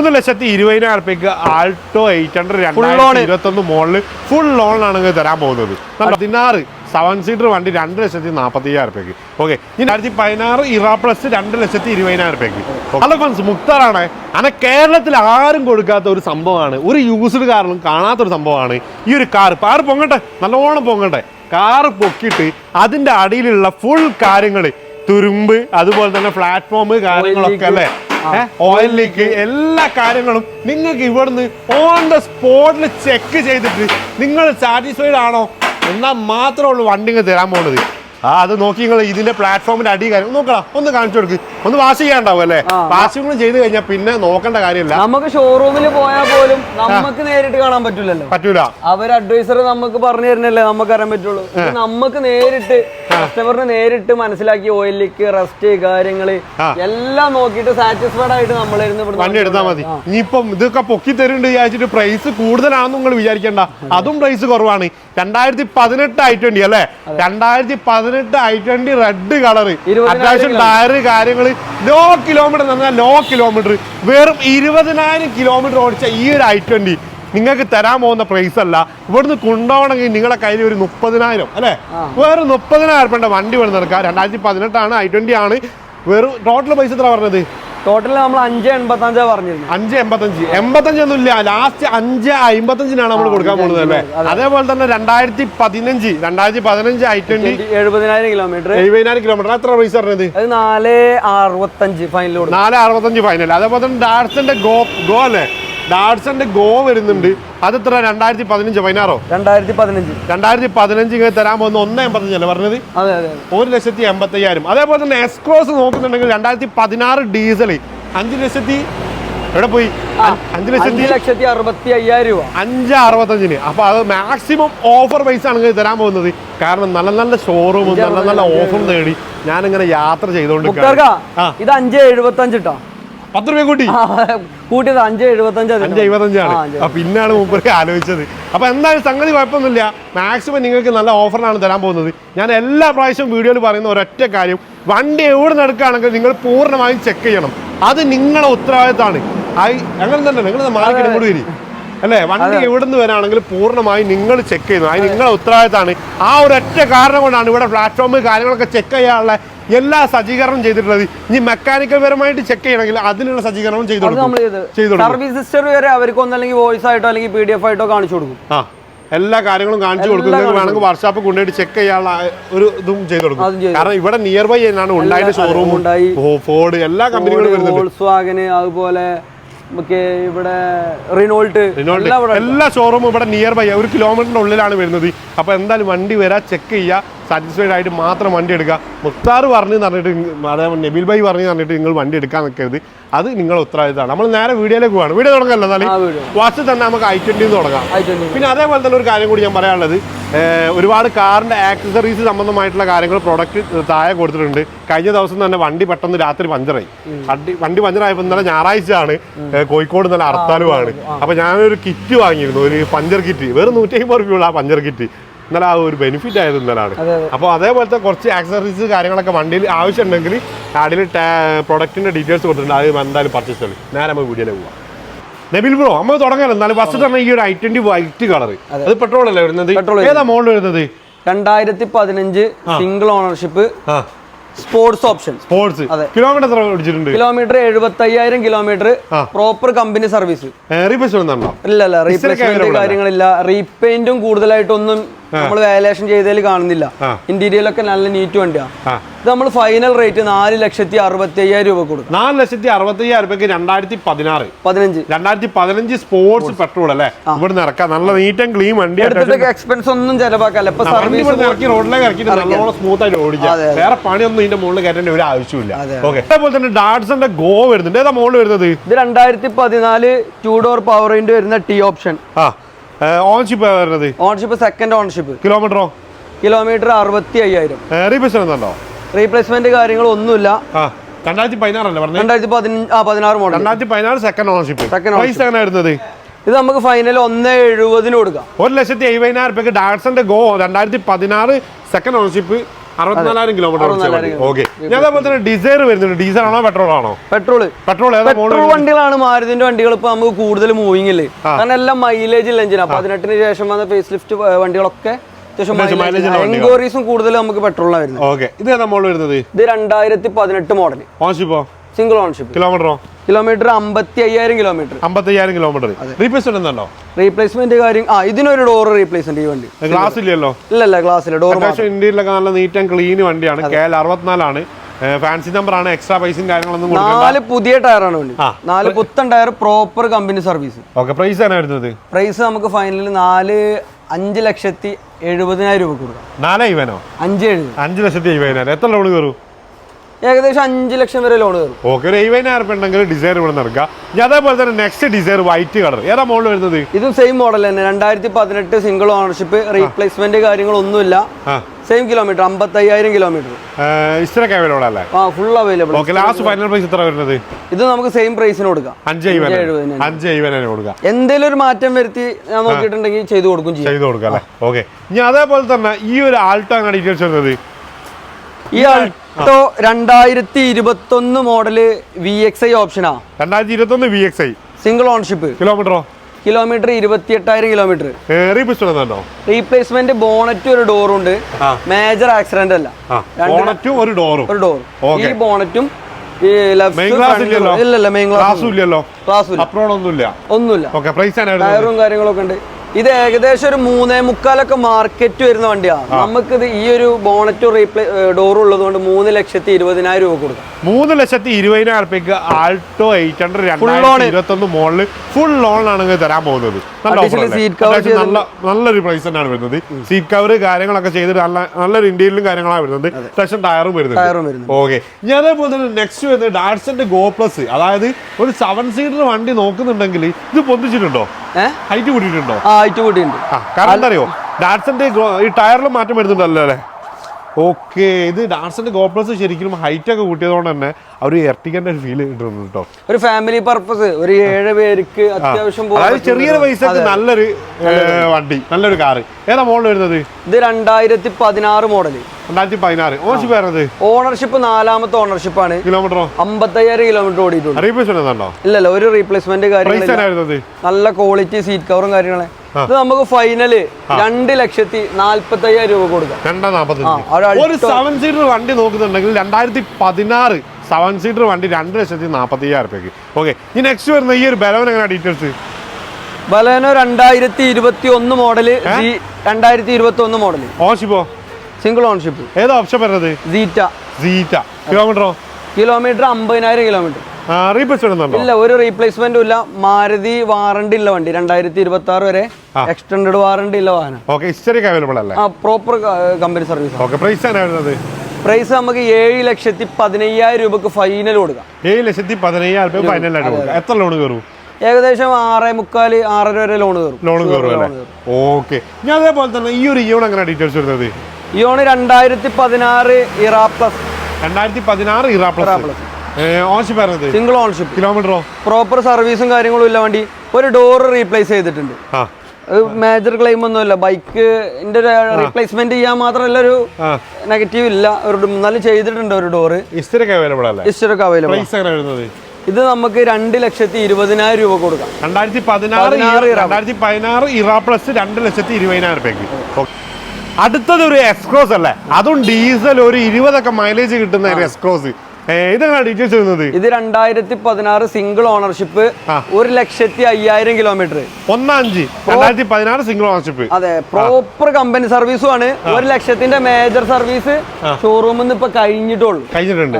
മൂന്ന് ലക്ഷത്തി ഇരുപതിനായിരം റുപ്യക്ക് ആൾട്ടോ എയ്റ്റ് ഹൺഡ്രഡ്. രണ്ടായിരത്തി ഇരുപത്തൊന്ന് മോഡൽ ഫുൾ ലോണിലാണ് നിങ്ങൾക്ക് തരാൻ പോകുന്നത്. പതിനാറ് സെവൻ സീറ്റർ വണ്ടി രണ്ട് ലക്ഷത്തി നാൽപ്പത്തി അയ്യായിരം റുപ്യക്ക് ഓക്കെ ഇനി രണ്ടായിരത്തി പതിനാറ് ഇറ പ്ലസ് രണ്ട് ലക്ഷത്തി ഇരുപതിനായിരം റുപ്യക്ക് ഹലോ ഫ്രണ്ട്സ് മുക്താറാണ്. അങ്ങനെ കേരളത്തിൽ ആരും കൊടുക്കാത്ത ഒരു സംഭവമാണ്. ഒരു യൂസ്ഡ് കാറിലും കാണാത്ത ഒരു സംഭവമാണ് ഈ ഒരു കാർ കാർ പൊങ്ങട്ടെ? നല്ലോണം പൊങ്ങട്ടെ. കാർ പൊക്കിയിട്ട് അതിന്റെ അടിയിലുള്ള ഫുൾ കാര്യങ്ങൾ തുരുമ്പ് അതുപോലെ തന്നെ പ്ലാറ്റ്ഫോം കാര്യങ്ങളൊക്കെ അല്ലേ? ഓയിൽ ലീക്ക് എല്ലാ കാര്യങ്ങളും നിങ്ങൾക്ക് ഇവിടുന്ന് ഓൺ ദ സ്പോട്ടിൽ ചെക്ക് ചെയ്തിട്ട് നിങ്ങൾ സാറ്റിസ്ഫൈഡ് ആണോ? എന്നാൽ മാത്രമേ ഉള്ളൂ വണ്ടിങ്ങ് തരാൻ പോകുന്നത് ആ അത് നോക്കി നിങ്ങൾ ഇതിന്റെ പ്ലാറ്റ്ഫോമിന്റെ അടി കാര്യം നോക്കണം ഒന്ന് കാണിച്ചു കൊടുക്ക്. ഒന്ന് വാഷ് ചെയ്യാണ്ടാവും അല്ലേ. വാഷിംഗ് ചെയ്ത് കഴിഞ്ഞാൽ പിന്നെ നോക്കേണ്ട കാര്യമില്ല. നമുക്ക് ഷോറൂമിൽ പോയാൽ പോലും നമുക്ക് നേരിട്ട് കാണാൻ പറ്റൂലല്ലോ. പറ്റൂല. അവർ അഡ്വൈസർ നമുക്ക് പറഞ്ഞു തരുന്നല്ലേ നമുക്ക് അറിയാൻ പറ്റുള്ളൂ. നമുക്ക് നേരിട്ട് കസ്റ്റമറിന് നേരിട്ട് മനസ്സിലാക്കി ഓയിലേക്ക് റെസ്റ്റ് കാര്യങ്ങൾ എല്ലാം നോക്കിയിട്ട് സാറ്റിസ്ഫൈഡ് ആയിട്ട് നമ്മൾ വണ്ടി എടുത്താൽ മതി. ഇനിയിപ്പം ഇതൊക്കെ പൊക്കി തരുന്നുണ്ട് വിചാരിച്ചിട്ട് പ്രൈസ് കൂടുതലാണെന്ന് നിങ്ങൾ വിചാരിക്കേണ്ട. അതും. പ്രൈസ് കുറവാണ്. രണ്ടായിരത്തി പതിനെട്ട് ആയിട്ടുണ്ട് അല്ലേ? രണ്ടായിരത്തി പതിനെട്ട് ഐ ട്വന്റി റെഡ് കളർ. അത്യാവശ്യം ടയർ കാര്യങ്ങൾ. ലോ കിലോമീറ്റർ എന്ന് പറഞ്ഞാൽ ലോ കിലോമീറ്റർ വെറും ഇരുപതിനായിരം കിലോമീറ്റർ ഓടിച്ച ഈ ഒരു ഐ ട്വന്റി നിങ്ങൾക്ക് തരാൻ പോകുന്ന പ്രൈസ് അല്ല. ഇവിടുന്ന് കൊണ്ടുപോകണമെങ്കിൽ നിങ്ങളുടെ കയ്യിൽ ഒരു മുപ്പതിനായിരം അല്ലേ? വേറെ മുപ്പതിനായിരം റുപ്യന്റെ വണ്ടി വേണം നിൽക്കാം രണ്ടായിരത്തി പതിനെട്ടാണ് ഐ ട്വന്റി ആണ്. വെറും ടോട്ടൽ പൈസ എത്ര പറഞ്ഞത്? ടോട്ടൽ നമ്മൾ അഞ്ച് എൺപത്തി അഞ്ചാ പറഞ്ഞിരുന്നത് അഞ്ച് എൺപത്തഞ്ച്. എൺപത്തഞ്ചൊന്നും ഇല്ല. ലാസ്റ്റ് അഞ്ച് അമ്പത്തഞ്ചിനാണ് നമ്മൾ കൊടുക്കാൻ പോകുന്നത് അല്ലേ? അതേപോലെ തന്നെ രണ്ടായിരത്തി പതിനഞ്ച് രണ്ടായിരത്തി പതിനഞ്ച് ഐ ട്വന്റി എഴുപതിനായിരം കിലോമീറ്റർ. എഴുപതിനായിരം കിലോമീറ്റർ. എത്ര പൈസ പറഞ്ഞത്? അത് നാല് അറുപത്തഞ്ച് ഫൈനൽ നാല് അറുപത്തഞ്ച് ഫൈനൽ അതേപോലെ തന്നെ ഡാർസിന്റെ ഗോ ഗോ അല്ലേ? ഡാഡ്സന്റെ ഗോ വരുന്നുണ്ട്. അത് എത്ര രണ്ടായിരത്തി പതിനഞ്ച് പതിനാറോ? രണ്ടായിരത്തി പതിനഞ്ച് രണ്ടായിരത്തി പതിനഞ്ച് ഇങ്ങനെ തരാൻ പോകുന്ന ഒന്ന് എൺപത്തഞ്ചല്ലേ പറഞ്ഞത്? അതെ അതെ ഒരു ലക്ഷത്തി എൺപത്തി അയ്യായിരം അതേപോലെ തന്നെ എസ്ക്രോസ് നോക്കുന്നുണ്ടെങ്കിൽ രണ്ടായിരത്തി പതിനാറ് ഡീസൽ അഞ്ച് ലക്ഷത്തി എവിടെ പോയി? അഞ്ച് ലക്ഷത്തി ലക്ഷത്തി അറുപത്തി അയ്യായിരം രൂപ. അഞ്ച് അറുപത്തഞ്ചിന്. അപ്പൊ അത് മാക്സിമം ഓഫർ പൈസ ആണ് തരാൻ പോകുന്നത്. കാരണം നല്ല നല്ല ഷോറൂമും നല്ല നല്ല ഓഫറും നേടി ഞാനിങ്ങനെ യാത്ര ചെയ്തോണ്ട്. ഇത് അഞ്ച് എഴുപത്തി കേട്ടോ പത്ത് രൂപ കൂട്ടി? കൂട്ടിയത് അഞ്ച് എഴുപത്തഞ്ചാണ്. അഞ്ച് എഴുപത്തഞ്ചാണ്. അപ്പൊ പിന്നാണ് മുമ്പേ ആലോചിച്ചത്. അപ്പൊ എന്തായാലും സംഗതി കുഴപ്പമൊന്നുമില്ല. മാക്സിമം നിങ്ങൾക്ക് നല്ല ഓഫറിനാണ് തരാൻ പോകുന്നത്. ഞാൻ എല്ലാ പ്രാവശ്യവും വീഡിയോയിൽ പറയുന്ന ഒരൊറ്റ കാര്യം. വണ്ടി എവിടെ നിന്ന് നിങ്ങൾ പൂർണമായും ചെക്ക് ചെയ്യണം. അത് നിങ്ങളുടെ ഉത്തരവാദിത്തമാണ്. അങ്ങനെ തന്നെ നിങ്ങൾ മാർക്കറ്റ് ഇങ്ങോട്ട് വരി അല്ലേ? വണ്ടി എവിടെ നിന്ന് വരാണെങ്കിൽ പൂർണമായും നിങ്ങൾ ചെക്ക് ചെയ്യുന്നു അത് നിങ്ങളുടെ ഉത്തരവാദിത്തമാണ്. ആ ഒരൊറ്റ കാരണം കൊണ്ടാണ് ഇവിടെ പ്ലാറ്റ്ഫോം കാര്യങ്ങളൊക്കെ ചെക്ക് ചെയ്യാനുള്ള എല്ലാ സജ്ജീകരണം ചെയ്തിട്ടുള്ളത് ഇനി മെക്കാനിക്കൽ പരമായിട്ട് ചെക്ക് ചെയ്യണമെങ്കിൽ അതിനുള്ള സജ്ജീകരണം ചെയ്തു സർവീസ് സിസ്റ്റർ വരെ അവർക്ക് ഒന്നല്ലെങ്കിൽ വോയിസ് ആയിട്ടോ അല്ലെങ്കിൽ പി ഡി എഫ് ആയിട്ടോ കാണിച്ചു കൊടുക്കും. ആ എല്ലാ കാര്യങ്ങളും കാണിച്ചു കൊടുക്കും. നിങ്ങൾക്ക് വേണമെങ്കിൽ വർക്ക്ഷോപ്പ് കൊണ്ടുപോയിട്ട് ചെക്ക് ചെയ്യാനുള്ള ഒരു ഇതും ചെയ്തു കൊടുക്കും. കാരണം ഇവിടെ നിയർ ബൈ എന്നാണ് ഉണ്ടായിട്ട് ഷോറൂം ഉണ്ടായി. ഫോർഡ് എല്ലാ കമ്പനികളും വരുന്നുണ്ട്. അതുപോലെ ഇവിടെ റിനോൾട്ട് റിനോൾട്ട് എല്ലാ ഷോറൂമും ഇവിടെ നിയർ ബൈ ഒരു കിലോമീറ്ററിന്റെ ഉള്ളിലാണ് വരുന്നത്. അപ്പൊ എന്തായാലും വണ്ടി വരാ ചെക്ക് ചെയ്യുക സാറ്റിസ്ഫൈഡ് ആയിട്ട് മാത്രം വണ്ടി എടുക്കുക. മുക്താർ പറഞ്ഞു പറഞ്ഞിട്ട് അതായത് നബിൽ ഭായി പറഞ്ഞു പറഞ്ഞിട്ട് നിങ്ങൾ വണ്ടി എടുക്കാൻ നിൽക്കരുത്. അത് നിങ്ങളുടെ ഉത്തരവാദിത്തമാണ്. നമ്മൾ നേരെ വീഡിയോയിലേക്ക് പോകണം വീഡിയോ തുടങ്ങല്ലോ എന്നാലും വാട്സിൽ തന്നെ നമുക്ക് ഐ ട്വന്റി തുടങ്ങാം. പിന്നെ അതേപോലെ തന്നെ ഒരു കാര്യം കൂടി ഞാൻ പറയാനുള്ളത്. ഒരുപാട് കാറിന്റെ ആക്സസറീസ് സംബന്ധമായിട്ടുള്ള കാര്യങ്ങൾ പ്രൊഡക്റ്റ് താഴെ കൊടുത്തിട്ടുണ്ട്. കഴിഞ്ഞ ദിവസം തന്നെ വണ്ടി പെട്ടെന്ന് രാത്രി പഞ്ചറായി. വണ്ടി വണ്ടി പഞ്ചറായപ്പോൾ ഇന്നലെ ഞായറാഴ്ചയാണ്. കോഴിക്കോട് നല്ല ഹർത്താലുമാണ് അപ്പോൾ ഞാനൊരു കിറ്റ് വാങ്ങിയിരുന്നു. ഒരു പഞ്ചർ കിറ്റ് വെറും നൂറ്റി അമ്പത് രൂപയുള്ള ആ പഞ്ചർ കിറ്റ് ഇന്നലെ ആ ഒരു ബെനിഫിറ്റ് ആയത് എന്നാലാണ്. അപ്പോൾ അതേപോലത്തെ കുറച്ച് ആക്സസറീസ് കാര്യങ്ങളൊക്കെ വണ്ടിയിൽ ആവശ്യമുണ്ടെങ്കിൽ അതിൽ പ്രൊഡക്റ്റിന്റെ ഡീറ്റെയിൽസ് കൊടുത്തിട്ടുണ്ട്. അത് എന്തായാലും പർച്ചേസ് ചെയ്യും നേരെ നമ്മൾ വീഡിയോയിലേക്ക് പോവാം. നബിൽ ബ്രോ നമ്മൾ തുടങ്ങാൻ എന്നാലും ഫസ്റ്റ് തന്നെ ഈ ഒരു ഐ ട്വന്റി വൈറ്റ് കളർ അത്. പെട്രോൾ അല്ലേ വരുന്നത്? ഏതാ മോഡൽ വരുന്നത്? രണ്ടായിരത്തി പതിനഞ്ച് single ownership sports option sports. Kilometre ഓടിച്ചിട്ടുണ്ട്? Kilometre എഴുപത്തി അയ്യായിരം kilometre proper company service replacement ഇല്ല ഇല്ല റീപ്ലേസ്മെന്റ്. കാര്യങ്ങളില്ല. റീപെയിന്റും കൂടുതലായിട്ടൊന്നും നമ്മൾ വാലേഷൻ ചെയ്തതിൽ കാണുന്നില്ല. ഇന്റീരിയലൊക്കെ നല്ല നീറ്റ് വണ്ടിയാണ് ഇത് നമ്മൾ ഫൈനൽ റേറ്റ് നാല് ലക്ഷത്തി അറുപത്തി അയ്യായിരം രൂപ കൊടുക്കും നാല് ലക്ഷത്തി അറുപത്തി അയ്യായിരം രൂപയ്ക്ക് രണ്ടായിരത്തി പതിനാറ്. പതിനഞ്ച്. രണ്ടായിരത്തി പതിനഞ്ച് സ്പോർട്സ് പെട്രോൾ അല്ലേ? ഇവിടെ ഇറക്കാം. നല്ല നീറ്റ് ആൻഡ് ക്ലീൻ വണ്ടി എക്സ്പെൻസ് ഒന്നും ചെലവാക്കല്ല ഇപ്പൊ സർവീസ് ഇറക്കി റോഡിലേക്ക് ഇറക്കിയിട്ട് നല്ലോണം സ്മൂത്ത് ആയിട്ട് ഓടിക്കാം. വേറെ പണിയൊന്നും ഇതിന്റെ മുകളിൽ കയറ്റേണ്ട ഒരു ആവശ്യമില്ല ഓക്കെ. അതേപോലെ തന്നെ ഡാഡ്സന്റെ ഗോ വരുന്നുണ്ട്. ഏതാ മുകളിൽ വരുന്നത്? ഇത് രണ്ടായിരത്തി പതിനാല് ടൂ ഡോർ പവർ വിൻഡോ വരുന്ന ടി ഓപ്ഷൻ ആ. ഓൺഷിപ്പ് വരുന്നത്? ഓണർഷിപ്പ് സെക്കൻഡ് ഓണർഷിപ്പ് കിലോമീറ്ററോ കിലോമീറ്റർ അറുപത്തി അയ്യായിരം റീപ്ലേസ്മെന്റ് ഉണ്ടോ റീപ്ലേസ്മെന്റ് കാര്യങ്ങളൊന്നുമില്ല ഒന്നുമില്ല. രണ്ടായിരത്തി പതിനാറല്ലേ പറഞ്ഞത്? രണ്ടായിരത്തി പതിനാറ് മോഡൽ രണ്ടായിരത്തി പതിനാറ് സെക്കൻഡ് ഓൺഷിപ്പ് സെക്കൻഡ് പ്രൈസ് എങ്ങനെ വരുന്നത്? ഇത് നമുക്ക് ഫൈനൽ ഒന്ന് എഴുപതിന് കൊടുക്കാം. ഒരു ലക്ഷത്തി എഴുപതിനായിരം രൂപയ്ക്ക് ഗോ രണ്ടായിരത്തി പതിനാറ് സെക്കൻഡ് ഓൺഷിപ്പ് അറുപത്തിനാലായിരം കിലോമീറ്റർ ഓക്കെ ഞാൻ അതേപോലെ തന്നെ ഡിസൈർ വരുന്നുണ്ട്. ഡീസൽ ആണോ പെട്രോൾ ആണോ? പെട്രോൾ പെട്രോൾ പെട്രോൾ വണ്ടികളാണ്. മാരുതിന്റെ വണ്ടികൾ ഇപ്പൊ നമുക്ക് കൂടുതൽ മൂവിംഗ് ഇല്ലേ? കാരണം എല്ലാം മൈലേജ് ഉള്ള എഞ്ചിനാ പതിനെട്ടിന് ശേഷം വന്ന ഫേസ് ലിഫ്റ്റ് വണ്ടികളൊക്കെ എൻക്വയറീസും കൂടുതൽ നമുക്ക് പെട്രോളിലാണ് വരുന്നത്. ഇത് ഏതാ മോഡൽ വരുന്നത്? ഇത് രണ്ടായിരത്തി പതിനെട്ട് മോഡൽ ഓൺഷിപ്പോ സിംഗിൾ ഓൺഷിപ്പ് കിലോമീറ്ററോ കിലോമീറ്റർ അമ്പത്തി അയ്യായിരം കിലോമീറ്റർ അമ്പത്തയ്യായിരം കിലോമീറ്റർ റീപ്ലേസ്മെന്റ് ഉണ്ടോ റീപ്ലേസ്മെന്റ് കാര്യം ആ ഇതിനൊരു ഡോർ റീപ്ലേസ്മെന്റ് ഈ വണ്ടി. ഗ്ലാസ് ഇല്ലല്ലോ? ഇല്ലല്ല ഗ്ലാസ്സില്ല ഡോർ അത്യാവശ്യം ഇന്ത്യയിലൊക്കെ നല്ല നീറ്റ് ആൻഡ് ക്ലീൻ വണ്ടിയാണ്. കെ എൽ അറുപത്തിനാലാണ്. ഫാൻസി നമ്പർ ആണ്. എക്സ്ട്രാ പൈസയും കാര്യങ്ങളൊന്നും നാല് പുതിയ ടയറാണ് വണ്ടി. നാല് പുത്തൻ tyre proper company service okay price ആണ് വരുന്നത്? പ്രൈസ് നമുക്ക് ഫൈനലിൽ നാല് അഞ്ച് ലക്ഷത്തി എഴുപതിനായിരം രൂപ കൊടുക്കാം. നാല് ഇവനോ? അഞ്ച് അഞ്ച് ലക്ഷത്തി എഴുപതിനായിരം. എത്ര ലോൺ കയറും ഏകദേശം അഞ്ച് ലക്ഷം വരെ ലോൺ കയറും. ഓക്കെ ഒരു എഴുപതിനായിരം ഉണ്ടെങ്കിൽ ഡിസൈർ ഇവിടെ നടക്കുക ഇനി അതേപോലെ തന്നെ നെക്സ്റ്റ് ഡിസൈർ വൈറ്റ് കളർ ഏതാ മോഡൽ വരുന്നത്? ഇതും സെയിം മോഡൽ തന്നെ. രണ്ടായിരത്തി പതിനെട്ട് സിംഗിൾ ഓണർഷിപ്പ് റീപ്ലേസ്മെന്റ് കാര്യങ്ങളൊന്നുമില്ല. സെയിം കിലോമീറ്റർ അമ്പത്തയ്യായിരം കിലോമീറ്റർ ഇസ്റ്ററൊക്കെ അവൈലബിൾ അല്ലേ? ആ full available okay last final price എത്ര വരുന്നത്? ഇത് നമുക്ക് സെയിം പ്രൈസിന് കൊടുക്കാം. അഞ്ച്. അഞ്ച് കൊടുക്കാം. എന്തെങ്കിലും ഒരു മാറ്റം വരുത്തി ഞാൻ നോക്കിയിട്ടുണ്ടെങ്കിൽ ചെയ്തു കൊടുക്കും ചെയ്യും. ചെയ്ത് കൊടുക്കാം അല്ലേ? ഓക്കെ. ഇനി അതേപോലെ തന്നെ ഈ ഒരു ആൾട്ടോ ഡീറ്റെയിൽസ് വരുന്നത്. ഈ ആൾട്ടോ രണ്ടായിരത്തി ഇരുപത്തി ഒന്ന് മോഡൽ വി എക്സ് ഐ ഓപ്ഷനാ രണ്ടായിരത്തി ഇരുപത്തൊന്ന് V X I single ownership കിലോമീറ്ററോ? Kilometre ഇരുപത്തി എട്ടായിരം കിലോമീറ്റർ റീപ്ലേസ്മെന്റ് ബോണറ്റ് ഒരു ഡോറും ഉണ്ട്. ആ. മേജർ ആക്സിഡന്റ് അല്ല. ബോണറ്റും ഒരു ഡോറും ഒരു ഡോർ. ഈ ബോണറ്റും ഒന്നുമില്ല. ടയറും കാര്യങ്ങളൊക്കെ ഉണ്ട്. ഇത് ഏകദേശം ഒരു മൂന്നേ മുക്കാലൊക്കെ മാർക്കറ്റ് വരുന്ന വണ്ടിയാണ്. നമുക്ക് ഈ ഒരു ബോണറ്റ് റീപ്ലേ ഡോർ ഉള്ളത് കൊണ്ട് മൂന്ന് ലക്ഷത്തി ഇരുപതിനായിരം രൂപ കൊടുക്കാം. മൂന്ന് ലക്ഷത്തി ഇരുപതിനായിരം റുപ്യക്ക് ആൾട്ടോ എയ്റ്റ് ഹൺഡ്രഡ്. രണ്ടായിരത്തി ഇരുപത്തൊന്ന് മോഡൽ ഫുൾ ലോണിലാണ് തരാൻ പോകുന്നത്. നല്ല നല്ലൊരു പ്രൈസ് തന്നെയാണ് വരുന്നത്. സീറ്റ് കവർ കാര്യങ്ങളൊക്കെ ചെയ്തിട്ട് നല്ല നല്ലൊരു ഇന്ത്യയിലും കാര്യങ്ങളാണ് വരുന്നത്. അത്യാവശ്യം ടയറും വരുന്നത് ഓക്കെ ഞാൻ അതേപോലെ തന്നെ നെക്സ്റ്റ് വരുന്നത് ഡാറ്റ്സന്റെ ഗോ പ്ലസ് അതായത് ഒരു സെവൻ സീറ്റർ വണ്ടി നോക്കുന്നുണ്ടെങ്കിൽ ഇത് പൊന്തിച്ചിട്ടുണ്ടോ? ഹൈറ്റ് കൂട്ടിയിട്ടുണ്ടോ ആ ഹൈറ്റ് കൂട്ടിയുണ്ട് ആ കാരണം എന്താ അറിയോ ഡാറ്റ്സന്റെ ഈ ടയറിലും മാറ്റം വരുന്നുണ്ടല്ലോ അല്ലേ? ഓക്കെ ഇത് ഡാൻസിന്റെ ഗോപ്ലസ് ശരിക്കും ഹൈറ്റ് ഒക്കെ കൂട്ടിയതുകൊണ്ട് തന്നെ ആ ഒരു ഒരു ഫീൽ കിട്ടുന്നു കേട്ടോ ഒരു ഫാമിലി പർപ്പസ് ഒരു ഏഴ് പേർക്ക് അത്യാവശ്യം അതായത് ചെറിയൊരു പൈസക്ക് നല്ലൊരു വണ്ടി നല്ലൊരു കാറ് ഏതാ മോഡൽ വരുന്നത്? ഇത് രണ്ടായിരത്തി പതിനാറ് മോഡൽ രണ്ടായിരത്തി പതിനാറ് വരുന്നത് ഓണർഷിപ്പ് നാലാമത്തെ ഓണർഷിപ്പ് ആണ്. കിലോമീറ്ററോ? അമ്പത്തയ്യായിരം കിലോമീറ്റർ ഓടിയിട്ടുണ്ട്. റീപ്ലേസ് വരുന്നുണ്ടോ ഇല്ലല്ല ഒരു റീപ്ലേസ്മെന്റ് കാര്യങ്ങളില്ല. നല്ല ക്വാളിറ്റി സീറ്റ് കവറും കാര്യങ്ങളെ. ഇത് നമുക്ക് ഫൈനൽ രണ്ട് ലക്ഷത്തി നാല്പത്തി അയ്യായിരം രൂപ കൊടുക്കാം. ഒരു സെവൻ സീറ്റർ വണ്ടി നോക്കുന്നുണ്ടെങ്കിൽ രണ്ടായിരത്തി പതിനാറ് സെവൻ സീറ്റർ വണ്ടി രണ്ട് ലക്ഷത്തി നാൽപ്പത്തി അയ്യായിരം റുപ്യക്ക് ഓക്കെ ഈ നെക്സ്റ്റ് വരുന്ന ഈ ഒരു ബലവൻ എങ്ങനെ ഡീറ്റെയിൽസ് ബലവനോ രണ്ടായിരത്തി ഇരുപത്തി ഒന്ന് മോഡൽ രണ്ടായിരത്തി ഇരുപത്തി ഒന്ന് മോഡൽ ഓൺഷിപ്പോ സിംഗിൾ ഓൺഷിപ്പ് ഏതാ ഓപ്ഷൻ വരുന്നത്? സീറ്റ സീറ്റ കിലോമീറ്ററോ കിലോമീറ്റർ അമ്പതിനായിരം കിലോമീറ്റർ ഇല്ല ഒരു റീപ്ലേസ്മെന്റും ഇല്ല. മാരുതി വാറണ്ടി ഇല്ല വണ്ടി രണ്ടായിരത്തി ഇരുപത്തി ആറ് വരെ എക്സ്റ്റൻഡ് വാറണ്ടി ഉള്ള വാഹനം. Proper company service okay price price നമുക്ക് ഏഴ് ലക്ഷത്തി പതിനയ്യായിരം രൂപക്ക് ഫൈനൽ കൊടുക്കാം. ഏഴ് ലക്ഷത്തി പതിനയ്യായിരം രൂപ ഫൈനലായിട്ട് കൊടുക്കുക എത്ര ലോൺ കയറും? ഏകദേശം ആറേ മുക്കാൽ ആറര വരെ ലോൺ കയറും. ലോൺ കയറും ഓക്കെ ഞാൻ അതേപോലെ തന്നെ ഈ ഒരു ഇയോൺ എങ്ങനെ ഡീറ്റെയിൽസ് വരുന്നത്? ഇയോൺ രണ്ടായിരത്തി പതിനാറ് ഇറാ പ്ലസ് രണ്ടായിരത്തി പതിനാറ് Era plus ownership single ownership കിലോമീറ്ററോ proper സർവീസും കാര്യങ്ങളും ഇല്ല വണ്ടി. ഒരു ഡോർ റീപ്ലേസ് ചെയ്തിട്ടുണ്ട്. ആ. മേജർ ക്ലെയിം ഒന്നുമില്ല. ബൈക്കിന്റെ റീപ്ലേസ്മെന്റ് ചെയ്യാൻ മാത്രമല്ല ഒരു നെഗറ്റീവ് ഇല്ല. ഒരു എന്നാലും ചെയ്തിട്ടുണ്ട് ഒരു ഡോറ് അവൈലബിൾ അല്ലേ? അവൈലബിൾ ഇത് നമുക്ക് രണ്ട് ലക്ഷത്തി ഇരുപതിനായിരം രൂപ കൊടുക്കാം. രണ്ടായിരത്തി പതിനാറ് രണ്ടായിരത്തി പതിനാറ് ഇറാ പ്ലസ് രണ്ട് ലക്ഷത്തി ഇരുപതിനായിരം രൂപയ്ക്ക്. അടുത്തത് ഒരു എക്സ്ക്രോസ് അല്ലേ? അതും ഡീസൽ ഒരു ഇരുപതൊക്കെ മൈലേജ് കിട്ടുന്ന ഒരു എക്സ്ക്രോസ് ഇതെങ്ങനെ ഡീറ്റെയിൽസ് വരുന്നത്? ഇത് രണ്ടായിരത്തി പതിനാറ് സിംഗിൾ ഓണർഷിപ്പ്. ഒരു ലക്ഷത്തി അയ്യായിരം കിലോമീറ്റർ ഒന്നാഞ്ചി രണ്ടായിരത്തി പതിനാറ് സിംഗിൾ ഓണർഷിപ്പ് അതെ പ്രോപ്പർ കമ്പനി സർവീസും ആണ്. ഒരു ലക്ഷത്തിന്റെ മേജർ സർവീസ് ഷോറൂമിൽ നിന്ന് ഇപ്പൊ കഴിഞ്ഞിട്ടുള്ളൂ. കഴിഞ്ഞിട്ടുണ്ട്.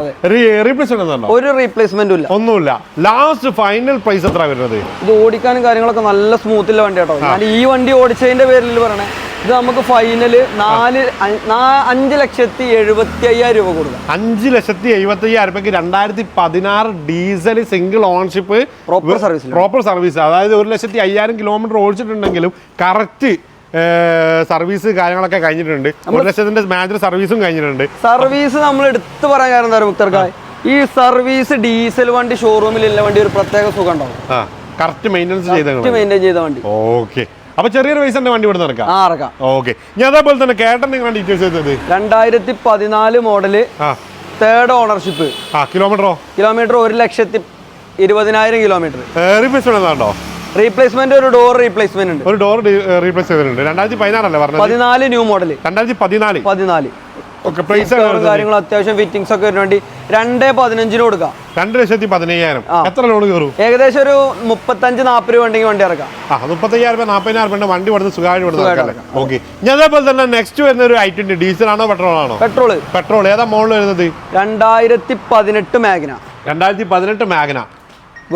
ഒരു റീപ്ലേസ്മെന്റും ഇല്ല. ഒന്നുമില്ല. ലാസ്റ്റ് ഫൈനൽ പ്രൈസ് എത്ര വരുന്നത്? ഇത് ഓടിക്കാനും കാര്യങ്ങളൊക്കെ നല്ല സ്മൂത്തില്ല വണ്ടി കേട്ടോ ഞാൻ ഈ വണ്ടി ഓടിച്ചതിന്റെ പേരിൽ പറയണേ. ഇത് നമുക്ക് ഫൈനൽ നാല് അഞ്ച് ലക്ഷത്തി എഴുപത്തി അയ്യായിരം രൂപ കൊടുക്കാം. അഞ്ച് ലക്ഷത്തി എഴുപത്തി അയ്യായിരം രൂപയ്ക്ക് രണ്ടായിരത്തി പതിനാറ് diesel single ownership proper service proper service അതായത് ഒരു ലക്ഷത്തി അയ്യായിരം കിലോമീറ്റർ ഓടിച്ചിട്ടുണ്ടെങ്കിലും കറക്റ്റ് സർവീസ് കാര്യങ്ങളൊക്കെ കഴിഞ്ഞിട്ടുണ്ട്. ഒരു ലക്ഷത്തിന്റെ മേജർ സർവീസും കഴിഞ്ഞിട്ടുണ്ട്. സർവീസ് നമ്മൾ എടുത്തു പറയാൻ കാരണം എന്താ മുക്തർക്കായ് ഈ സർവീസ് ഡീസൽ വണ്ടി ഷോറൂമിൽ ഷോറൂമിലുള്ള വണ്ടി ഒരു പ്രത്യേക സുഖം ഉണ്ടാവും. കറക്റ്റ് മെയിന്റെനൻസ് ചെയ്ത മെയിന്റെയിൻ ചെയ്ത വണ്ടി. ഓക്കെ അപ്പൊ ചെറിയൊരു പൈസ വണ്ടി ഇവിടെ ആ ഇറക്കാം. ഓക്കെ ഞാൻ അതേപോലെ തന്നെ കേട്ടൻ നിങ്ങളുടെ ഡീറ്റെയിൽസ് ചെയ്തത്? രണ്ടായിരത്തി പതിനാല് മോഡൽ തേർഡ് ഓണർഷിപ്പ് ആ കിലോമീറ്ററോ കിലോമീറ്റർ ഒരു ലക്ഷത്തി ഇരുപതിനായിരം കിലോമീറ്റർ റീപ്ലേസ് എന്താണ്ടോ റീപ്ലേസ്മെന്റ് ഒരു ഡോർ റീപ്ലേസ്മെന്റ് ഉണ്ട്. ഒരു ഡോർ റീപ്ലേസ് ചെയ്തിട്ടുണ്ട്. രണ്ടായിരത്തി പതിനാറല്ലേ പറഞ്ഞത്? പതിനാല് ന്യൂ മോഡൽ രണ്ടായിരത്തി പതിനാല്. പതിനാല്. കാര്യങ്ങളും അത്യാവശ്യം ഫിറ്റിംഗ്സ് ഒക്കെ വരുന്നുണ്ട് രണ്ടേ പതിനഞ്ചിന് കൊടുക്കാം. രണ്ട് ലക്ഷത്തി പതിനയ്യായിരം. എത്ര ലോൺ കയറും? ഏകദേശം ഒരു മുപ്പത്തഞ്ച് നാപ്പത് രൂപ ഉണ്ടെങ്കിൽ വണ്ടി ഇറക്കാം. ആ മുപ്പത്തയ്യായിരം രൂപ നാൽപ്പതിനായിരം രൂപ വണ്ടി കൊടുത്ത് സുഖമായിട്ട് കൊടുത്ത് ഓക്കെ ഞാൻ അതേപോലെ തന്നെ നെക്സ്റ്റ് വരുന്ന ഒരു ഐ ട്വന്റി ഡീസൽ ആണോ പെട്രോൾ ആണോ? പെട്രോൾ പെട്രോൾ ഏതാ മോളിൽ വരുന്നത്? രണ്ടായിരത്തി പതിനെട്ട് മാഗ്ന. രണ്ടായിരത്തി പതിനെട്ട് മാഗ്ന.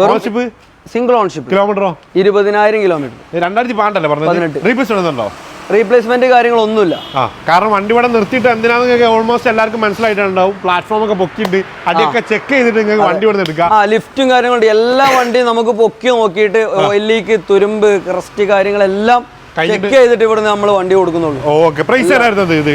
ഓണർഷിപ്പ് സിംഗിൾ ഓൺഷിപ്പ് കിലോമീറ്ററോ ഇരുപതിനായിരം കിലോമീറ്റർ രണ്ടായിരത്തി പന്ത്രണ്ടല്ലേ പറഞ്ഞത്? പതിനെട്ട്. റീപ്ലേസ് ഇടുന്നുണ്ടോ റീപ്ലേസ്മെന്റ് കാര്യങ്ങളൊന്നുമില്ല. കാരണം വണ്ടി ഇവിടെ നിർത്തിയിട്ട് എന്തിനാന്ന് നിങ്ങൾക്ക് ഓൾമോസ്റ്റ് എല്ലാവർക്കും മനസ്സിലായിട്ടുണ്ടാവും. പ്ലാറ്റ്ഫോം ഒക്കെ പൊക്കിയിട്ട് അടിയൊക്കെ ചെക്ക് ചെയ്തിട്ട് നിങ്ങൾക്ക് വണ്ടി ഇവിടെ എടുക്കാം. ആ ലിഫ്റ്റും കാര്യങ്ങളുണ്ട്. എല്ലാ വണ്ടിയും നമുക്ക് പൊക്കി നോക്കിയിട്ട് ഓയിൽ ലീക്ക് തുരുമ്പ് ക്രസ്റ്റ് കാര്യങ്ങളെല്ലാം ചെക്ക് ചെയ്തിട്ട് ഇവിടെ നമ്മൾ വണ്ടി കൊടുക്കുന്നുള്ളൂ. ഓക്കെ പ്രൈസ് ആയിരുന്നു ഇത്?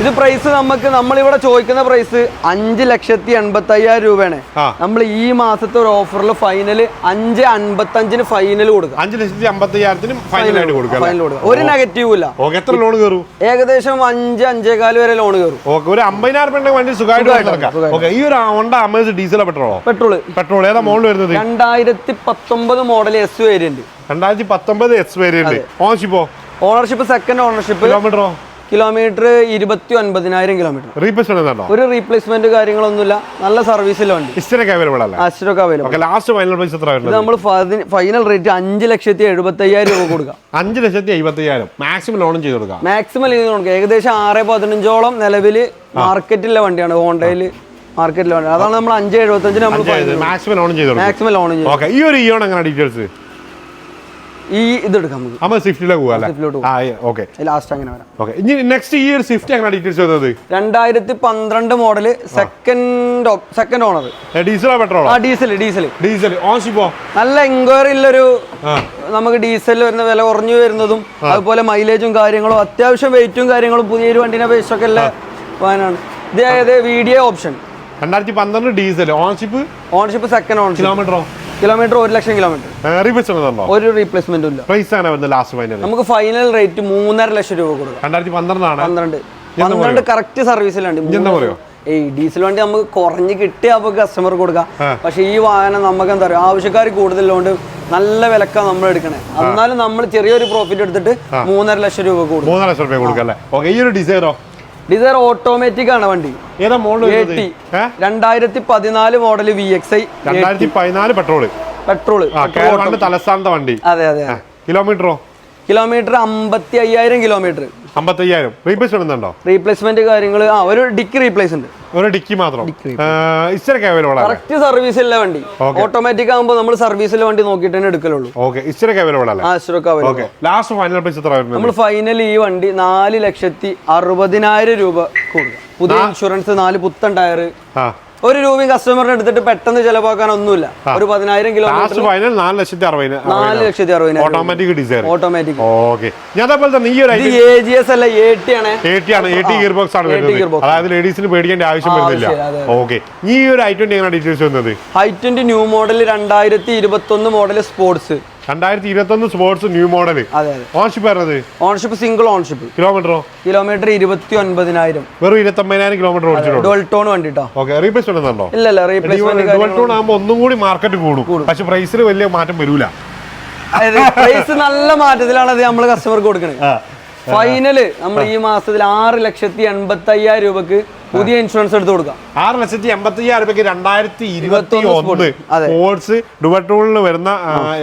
ഇത് പ്രൈസ് നമുക്ക് നമ്മളിവിടെ ചോദിക്കുന്ന പ്രൈസ് അഞ്ച് ലക്ഷത്തി എൺപത്തി അയ്യായിരം രൂപയാണ് നമ്മൾ ഈ മാസത്തെ ഒരു ഓഫറിൽ ഫൈനൽ അഞ്ച് അൻപത്തഞ്ചിന് ഫൈനൽ കൊടുക്കുക. അഞ്ച് ലക്ഷത്തി അമ്പത്തി അയ്യായിരത്തിനും കൊടുക്കാം ഫൈനൽ കൊടുക്കും ഒരു നെഗറ്റീവ് ഇല്ല. എത്ര ലോൺ കയറും? ഏകദേശം അഞ്ച് അഞ്ചേകാൽ വരെ ലോൺ കയറും. ഓക്കെ ഒരു അമ്പതിനായിരം രൂപ വണ്ടി സുഖമായിട്ട് സുഖമായിട്ട് നടക്കാം. ഈ ഒരു ഹോണ്ട അമേസ് ഡീസലോ പെട്രോളോ പെട്രോൾ പെട്രോൾ ഏതാ മോഡൽ വരുന്നത്? രണ്ടായിരത്തി പത്തൊമ്പത് മോഡൽ എസ് വേരിയന്റ് രണ്ടായിരത്തി പത്തൊമ്പത് എസ് വേരിയന്റ് ഓൺഷിപ്പോ ഓണർഷിപ്പ് സെക്കൻഡ് ഓണർഷിപ്പ് കിലോമീറ്ററോ കിലോമീറ്റർ ഇരുപത്തി ഒൻപതിനായിരം കിലോമീറ്റർ റീപ്ലേസ് ഉണ്ടോ ഒരു റീപ്ലേസ്മെന്റ് കാര്യങ്ങളൊന്നുമില്ല. നല്ല സർവീസിൽ വണ്ടി. അസ്റ്ററൊക്കെ അവൈലബിൾ ലാസ്റ്റ് നമ്മൾ ഫൈനൽ റേറ്റ് അഞ്ച് ലക്ഷത്തി എഴുപത്തി അയ്യായിരം രൂപ കൊടുക്കാം. അഞ്ച് ലക്ഷത്തി അയ്പത്തി അയ്യായിരം മാക്സിമം ലോൺ ചെയ്ത് കൊടുക്കാം. മാക്സിമം ലോൺ കൊടുക്കുക ഏകദേശം ആറ് പതിനഞ്ചോളം നിലവിൽ മാർക്കറ്റിലെ വണ്ടിയാണ്. ഹോണ്ടയിൽ മാർക്കറ്റിലെ വണ്ടി. അതാണ് നമ്മൾ അഞ്ച് എഴുപത്തഞ്ചിന് നമ്മൾ മാക്സിമം ലോൺ ചെയ്ത് കൊടുക്കാം. മാക്സിമം ലോൺ ചെയ്ത് ഓക്കെ ഈ ഒരു ഇയോൺ എങ്ങനെ ഡീറ്റെയിൽസ് ഈ ഇതെടുക്കാം നമുക്ക്. സ്വിഫ്റ്റിലേക്ക് പോകാം ലാസ്റ്റ് അങ്ങനെ വരാം. ഓക്കെ. ഇനി നെക്സ്റ്റ് ഈ ഒരു സ്വിഫ്റ്റ് എങ്ങനെ ഡീറ്റെയിൽസ് വരുന്നത്? രണ്ടായിരത്തി പന്ത്രണ്ട് മോഡൽ സെക്കൻഡ് സെക്കൻഡ് ഓണർ ഡീസലോ പെട്രോളോ ആ ഡീസൽ ഡീസൽ ഡീസൽ ഓൺഷിപ്പോ നല്ല എൻക്വയറി ഉള്ളൊരു നമുക്ക് ഡീസൽ വരുന്ന വില കുറഞ്ഞു വരുന്നതും അതുപോലെ മൈലേജും കാര്യങ്ങളും അത്യാവശ്യം വെയിറ്റും കാര്യങ്ങളും പുതിയൊരു വണ്ടിനെ അപേക്ഷിച്ചൊക്കെ ഉള്ള വാഹനമാണ്. ഇത് ഏത് വീഡിയോ ഓപ്ഷൻ രണ്ടായിരത്തി പന്ത്രണ്ട് diesel ownership ownership second ownership കിലോമീറ്ററോ kilometre ഒരു ലക്ഷം കിലോമീറ്റർ. ഒരു റീപ്ലേസ്മെന്റും ഇല്ല. പ്രൈസ് ആണ് ലാസ്റ്റ് ഫൈനൽ നമുക്ക് ഫൈനൽ റേറ്റ് മൂന്നര ലക്ഷം രൂപ കൊടുക്കാം. രണ്ടായിരത്തി പന്ത്രണ്ടാണ്. പന്ത്രണ്ട്. പന്ത്രണ്ട് കറക്റ്റ് സർവീസിലുണ്ട് എന്താ പറയോ ഏയ് ഡീസൽ വണ്ടി നമുക്ക് കുറഞ്ഞ് കിട്ടിയ നമുക്ക് കസ്റ്റമർ കൊടുക്കാം. പക്ഷെ ഈ വാഹനം നമുക്ക് എന്താ പറയുക? ആവശ്യക്കാർ കൂടുതലുള്ളതുകൊണ്ട് നല്ല വിലക്കാണ് നമ്മൾ എടുക്കണേ. എന്നാലും നമ്മൾ ചെറിയൊരു പ്രോഫിറ്റ് എടുത്തിട്ട് മൂന്നര ലക്ഷം രൂപ കൊടുക്കും. മൂന്നര ലക്ഷം രൂപ കൊടുക്കാം അല്ലേ? ഓക്കെ ഈ ഒരു ഡിസൈറോ ഡിസൈർ ഓട്ടോമാറ്റിക് ആണ് വണ്ടി. ഏതാ മോഡൽ രണ്ടായിരത്തി പതിനാല് മോഡൽ വി എക്സ് ഐ രണ്ടായിരത്തി പതിനാല് പെട്രോൾ പെട്രോൾ തലസ്ഥാനത്തെ വണ്ടി. അതെ അതെ കിലോമീറ്ററോ കിലോമീറ്റർ അമ്പത്തി അയ്യായിരം കിലോമീറ്റർ അമ്പത്തയ്യായിരം റീപ്ലേസ് ഇടുന്നുണ്ടോ റീപ്ലേസ്മെന്റ് കാര്യങ്ങൾ ആ ഒരു ഡിക്ക് റീപ്ലേസ് ഉണ്ട്. ഒരു ഡിക്കി മാത്രം. ഇസ്റ്ററൊക്കെ അവൈലബിൾ ആണ്. കറക്റ്റ് സർവീസിലെ വണ്ടി. ഓട്ടോമാറ്റിക് ആകുമ്പോൾ നമ്മൾ സർവീസിലെ വണ്ടി നോക്കിയിട്ട് തന്നെ എടുക്കലുള്ളൂ. ഓക്കെ ഇസ്റ്ററൊക്കെ അവൈലബിൾ ആണ് ആ stock available okay last final price എത്ര വരുന്നത്? നമ്മൾ ഫൈനൽ ഈ വണ്ടി നാല് ലക്ഷത്തി അറുപതിനായിരം രൂപ കൊടുക്കുക. പുതിയ ഇൻഷുറൻസ് നാല് പുത്തൻ ടയർ ഒരു രൂപയും കസ്റ്റമറിന് എടുത്തിട്ട് പെട്ടെന്ന് ചെലവാക്കാൻ ഒന്നുമില്ല ഒരു പതിനായിരം കിലോ ഫൈനൽ നാല് ലക്ഷത്തി അറുപതിന് നാല് ലക്ഷത്തി അറുപതിനായിരം ഓട്ടോമാറ്റിക് ഡിസൈർ ഓട്ടോമാറ്റിക് ഓക്കെ ഞാൻ അതേപോലെ തന്നെ ഈ ഒരു എ ജി എസ് അല്ല എ ടി ആണ്. എ ടി ആണ് എ ടി ഗിയർ ബോക്സ് ആണ് 80 gear വരുന്നത്. അതായത് ലേഡീസിന് പേടിക്കേണ്ട ആവശ്യം വരുന്നില്ല. ഓക്കെ ഈ ഒരു ഐ ട്വന്റി എങ്ങനെ ഡീറ്റെയിൽസ് വന്നത് ഐ ട്വന്റി ന്യൂ മോഡൽ രണ്ടായിരത്തി ഇരുപത്തി ഒന്ന് മോഡൽ സ്പോർട്സ് രണ്ടായിരത്തി ഇരുപത്തി ഒന്ന് സ്പോർട്സ് ന്യൂ മോഡൽ ഓൺഷിപ്പ് വരുന്നത് ഓൺഷിപ്പ് സിംഗിൾ ഓൺഷിപ്പ് കിലോമീറ്ററോ കിലോമീറ്റർ ഇരുപത്തി ഒൻപതിനായിരം വെറും ഇരുപത്തൊമ്പതിനായിരം കിലോമീറ്റർ ഓടിച്ചിട്ടുള്ളൂ. ഡുവൽ ടോൺ വണ്ടിട്ടോ? ഓക്കെ ഉണ്ടോ? ഇല്ല ഇല്ല റീപ്ലേസ്മെന്റ് ഡുവൽ ടൂൺ ആകുമ്പോൾ ഒന്നും കൂടി മാർക്കറ്റ് കൂടും. പക്ഷെ പ്രൈസിൽ വലിയ മാറ്റം വരൂല. പ്രൈസ് നല്ല മാറ്റത്തിലാണ് അത് നമ്മൾ കസ്റ്റമർക്ക് കൊടുക്കുന്നത് ഫൈനൽ നമ്മൾ ഈ മാസത്തിൽ ആറ് ലക്ഷത്തി എൺപത്തി അയ്യായിരം രൂപക്ക് പുതിയ ഇൻഷുറൻസ് എടുത്തു കൊടുക്കാം. ആറ് ലക്ഷത്തി എൺപത്തി അയ്യായിരം രൂപയ്ക്ക് രണ്ടായിരത്തി ഇരുപത്തി ഒന്ന് സ്പോർട്സ് വരുന്ന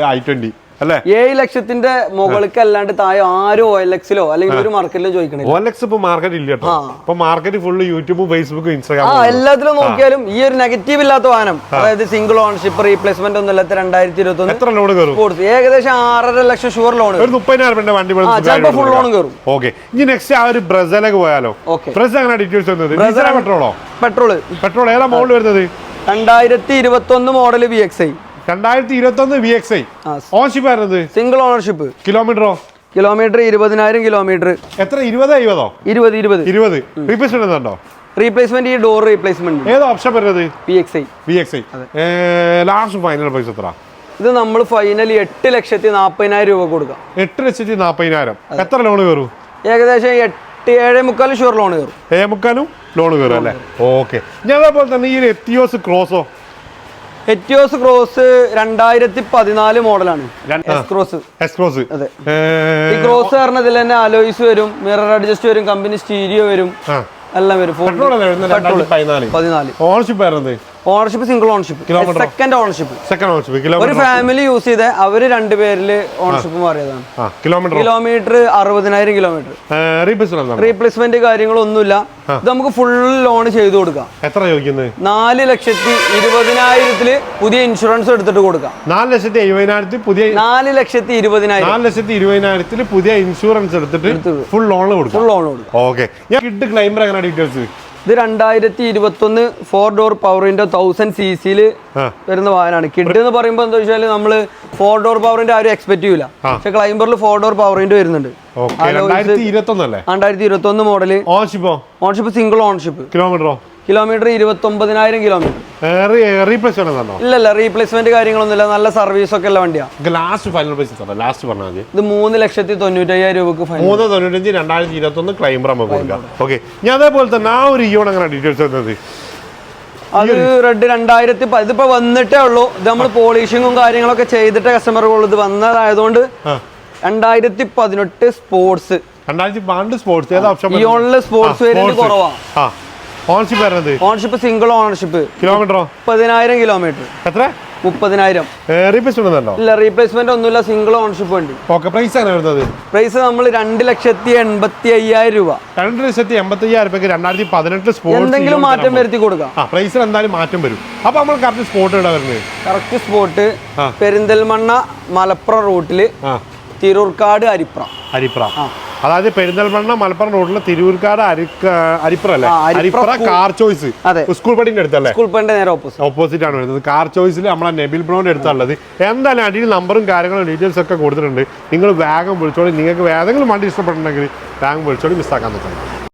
ഐ ട്വന്റി അല്ലേ? ഏഴ് ലക്ഷത്തിന്റെ മുകൾക്ക് അല്ലാണ്ട് താഴെ ആരും ഒ എൽ എക്സിലോ അല്ലെങ്കിൽ ഒരു മാർക്കറ്റിലോ ചോദിക്കണേ ഓ എൽ എക്സ് ഇപ്പൊ മാർക്കറ്റ് ഇല്ല കേട്ടോ ഇപ്പൊ മാർക്കറ്റ് ഫുള്ള് യൂട്യൂബും ഫേസ്ബുക്കും ആ ഇൻസ്റ്റാഗ്രാമും എല്ലാത്തിലും നോക്കിയാലും ഈ ഒരു നെഗറ്റീവ് ഇല്ലാത്ത വാഹനം അതായത് സിംഗിൾ ഓൺഷിപ്പ് റീപ്ലേസ്മെന്റ് ഒന്നും ഇല്ലാത്ത രണ്ടായിരത്തി ഇരുപത്തി ഒന്ന് എത്ര ലോൺ കയറും? കൊടുത്തു ഏകദേശം ആറര ലക്ഷം ഷുവർ ലോൺ ഒരു മുപ്പതിനായിരം രൂപ വണ്ടി ചിലപ്പോ ഫുൾ ലോൺ കയറും. ഓക്കെ. ഇനി നെക്സ്റ്റ് ആ ഒരു ബ്രസിലേക്ക് പോയാലോ? ബ്രസ് അങ്ങനെ ഡീറ്റെയിൽസ് വരുന്നത്? ഡീസലോ പെട്രോളോ പെട്രോൾ പെട്രോൾ ഏതാ മോഡൽ വരുന്നത്? രണ്ടായിരത്തി ഇരുപത്തി ഒന്ന് മോഡൽ വി എക്സ് ഐ രണ്ടായിരത്തി ഇരുപത്തി ഒന്ന് V X I ownership ownership വരുന്നത് സിംഗിൾ ഓണർഷിപ്പ് കിലോമീറ്ററോ കിലോമീറ്റർ ഇരുപതിനായിരം കിലോമീറ്റർ എത്ര? ഇരുപത് ഇരുപതോ ഇരുപത്. ഇരുപത്. ഇരുപത് റീപ്ലേസ്മെന്റ് ഉണ്ടോ? റീപ്ലേസ്മെന്റ് ഈ ഡോർ റീപ്ലേസ്മെന്റ് ഏത് ഓപ്ഷൻ വരുന്നത് P X I V X I last final price എത്ര? ഇത് നമ്മൾ ഫൈനലി എട്ട് ലക്ഷത്തി നാൽപ്പതിനായിരം രൂപ കൊടുക്കാം. എട്ട് ലക്ഷത്തി നാൽപ്പതിനായിരം എത്ര ലോൺ കയറും? ഏകദേശം എട്ട് ഏഴ് മുക്കാലും ഷുവർ ലോൺ കയറും. ഏമുക്കാനും ലോൺ കയറും അല്ലേ? ഓക്കെ ഞാൻ അതേപോലെ തന്നെ ഈ എത്തിയോസ് ക്രോസോ എറ്റിയോസ് ക്രോസ് രണ്ടായിരത്തി പതിനാല് മോഡലാണ് ക്രോസ് ക്രോസ് അതെ. ഈ ക്രോസ് പറഞ്ഞതിൽ തന്നെ അലോയ്സ് വരും മിറർ അഡ്ജസ്റ്റ് വരും കമ്പനി സ്റ്റീരിയോ വരും എല്ലാം വരും. പെട്രോൾ പതിനാല്. ഓണർഷിപ്പ് ആയിരുന്നത്? Ownership single ownership second ownership second ownership ഒരു ഫാമിലി യൂസ് ചെയ്ത അവർ രണ്ടുപേരിൽ ഓണർഷിപ്പ് മാറിയതാണ്. കിലോമീറ്റർ കിലോമീറ്റർ അറുപതിനായിരം കിലോമീറ്റർ റീപ്ലേസ് റീപ്ലേസ്മെന്റ് കാര്യങ്ങളൊന്നുമില്ല. ഇത് നമുക്ക് ഫുൾ ലോൺ ചെയ്തു കൊടുക്കാം. എത്ര ചോദിക്കുന്നത്? നാല് ലക്ഷത്തി ഇരുപതിനായിരത്തിൽ പുതിയ ഇൻഷുറൻസ് എടുത്തിട്ട് കൊടുക്കാം. നാല് ലക്ഷത്തി എഴുപതിനായിരത്തി പുതിയ നാല് ലക്ഷത്തി ഇരുപതിനായിരം. നാല് ലക്ഷത്തി ഇരുപതിനായിരത്തിൽ പുതിയ ഇൻഷുറൻസ് എടുത്തിട്ട്. ഫുൾ ലോൺ കൊടുക്കും. ഫുൾ ലോൺ കൊടുക്കും. ഓക്കെ ഞാൻ കിഡ് ക്ലൈമർ എങ്ങനെ ഡീറ്റെയിൽസ് ഇത് രണ്ടായിരത്തി ഇരുപത്തൊന്ന് ഫോർ ഡോർ പവറിന്റെ തൗസൻഡ് സി സിയിൽ വരുന്ന വാഹനമാണ്. കിഡ് എന്ന് പറയുമ്പോൾ എന്താ വെച്ചാൽ നമ്മൾ ഫോർ ഡോർ പവറിന്റെ ആരും എക്സ്പെക്ട് ചെയ്യൂല. പക്ഷെ ക്ലൈംബറിൽ ഫോർ ഡോർ പവറിന്റെ വരുന്നുണ്ട്. രണ്ടായിരത്തി ഇരുപത്തി ഒന്ന് model ownership ownership single ownership കിലോമീറ്ററോ kilometre ഇരുപത്തൊമ്പതിനായിരം കിലോമീറ്റർ. ഇല്ല ഇല്ല ഇല്ലല്ല റീപ്ലേസ്മെന്റ് കാര്യങ്ങളൊന്നുമില്ല. നല്ല സർവീസ് ഒക്കെ ഉള്ള വണ്ടിയാണ് ലാസ്റ്റ് ഫൈനൽ പ്രൈസ് ലാസ്റ്റ് പറഞ്ഞാൽ മതി. ഇത് മൂന്ന് ലക്ഷത്തി തൊണ്ണൂറ്റയ്യായിരം രൂപക്ക് മൂന്ന് തൊണ്ണൂറ്റഞ്ച് രണ്ടായിരത്തി ഇരുപത്തി ഒന്ന് ക്ലൈമർ നമുക്ക് കൊടുക്കാം ഓക്കെ ഞാൻ അതേപോലെ തന്നെ ആ ഒരു ഇയോൺ അങ്ങനെ ഡീറ്റെയിൽസ് വരുന്നത് അത് റെഡ് രണ്ടായിരത്തി ഇതിപ്പോ വന്നിട്ടേ ഉള്ളൂ. ഇത് നമ്മൾ പോളിഷിങ്ങും കാര്യങ്ങളൊക്കെ ചെയ്തിട്ട് കസ്റ്റമറുകൾ ഇത് വന്നതായതുകൊണ്ട് രണ്ടായിരത്തി പതിനെട്ട് സ്പോർട്സ് രണ്ടായിരത്തി പന്ത്രണ്ട് സ്പോർട്സ് ഏതാ ഓപ്ഷൻ സ്പോർട്സ് വേരിയന്റ് കുറവാണ് ഓണർഷിപ്പ് വരുന്നത് ഓണർഷിപ്പ് സിംഗിൾ ഓണർഷിപ്പ് കിലോമീറ്ററോ മുപ്പതിനായിരം കിലോമീറ്റർ എത്ര? മുപ്പതിനായിരം. റീപ്ലേസ്മെന്റ് ഉണ്ടോ ഇല്ല റീപ്ലേസ്മെന്റ് ഒന്നുമില്ല സിംഗിൾ ഓണർഷിപ്പ് ഉണ്ട് ഓക്കെ പ്രൈസ് വരുന്നത്? പ്രൈസ് നമ്മൾ രണ്ട് ലക്ഷത്തി എൺപത്തി അയ്യായിരം രൂപ. രണ്ട് ലക്ഷത്തി എൺപത്തി അയ്യായിരം രൂപയ്ക്ക് രണ്ടായിരത്തി പതിനെട്ട് സ്പോർട്സ് എന്തെങ്കിലും മാറ്റം വരുത്തി കൊടുക്കാം. ആ പ്രൈസിൽ എന്തായാലും മാറ്റം വരും. അപ്പൊ നമ്മൾ കറക്റ്റ് സ്പോട്ട് വരുന്നത്? Correct spot. പെരിന്തൽമണ്ണ മലപ്പുറം റൂട്ടിൽ തിരൂർക്കാട് അരിപ്ര അരിപ്ര അതായത് പെരിന്തൽമണ്ണ മലപ്പുറം റോഡിലെ തിരൂർക്കാട് അരിപ്ര അല്ലേ? അരിപ്ര കാർ ചോയ്സ് സ്കൂൾ പടിന്റെ അടുത്തല്ലേ? സ്കൂൾ പണ്ട് നേരെ ഓപ്പോസിറ്റ് ഓപ്പോസിറ്റ് ആണ് വരുന്നത്. കാർ ചോയ്സിൽ നമ്മളെ നെബിൽ ബ്രോന്റെ അടുത്തുള്ളത് എന്തായാലും അടിയിൽ നമ്പറും കാര്യങ്ങളും ഡീറ്റെയിൽസ് ഒക്കെ കൊടുത്തിട്ടുണ്ട്. നിങ്ങൾ വേഗം വിളിച്ചോളി. നിങ്ങൾക്ക് ഏതെങ്കിലും വണ്ടി ഇഷ്ടപ്പെട്ടിട്ടുണ്ടെങ്കിൽ വേഗം വിളിച്ചോളി. മിസ്സാക്കാൻ പറ്റില്ല